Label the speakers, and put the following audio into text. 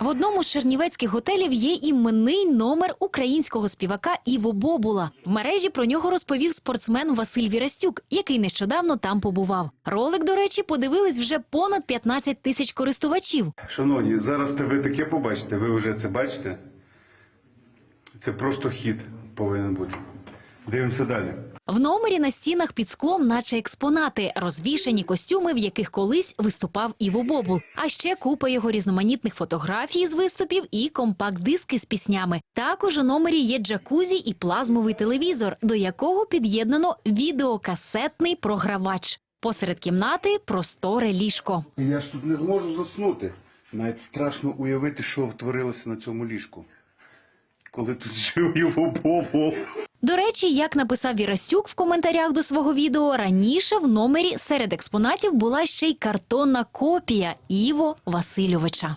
Speaker 1: В одному з чернівецьких готелів є іменний номер українського співака Іво Бобула. В мережі про нього розповів спортсмен Василь Вірастюк, який нещодавно там побував. Ролик, до речі, подивились вже понад 15 тисяч користувачів.
Speaker 2: Шановні, зараз те ви таке побачите, ви вже це бачите. Це просто хід повинен бути. Дивимося далі.
Speaker 1: В номері на стінах під склом, наче експонати, розвішані костюми, в яких колись виступав Іво Бобул. А ще купа його різноманітних фотографій з виступів і компакт-диски з піснями. Також у номері є джакузі і плазмовий телевізор, до якого під'єднано відеокасетний програвач. Посеред кімнати просторе ліжко.
Speaker 2: Я ж тут не зможу заснути. Навіть страшно уявити, що втворилося на цьому ліжку. Коли тут жив його Бобо.
Speaker 1: До речі, як написав Вірастюк в коментарях до свого відео, раніше в номері серед експонатів була ще й картонна копія Іво Васильовича.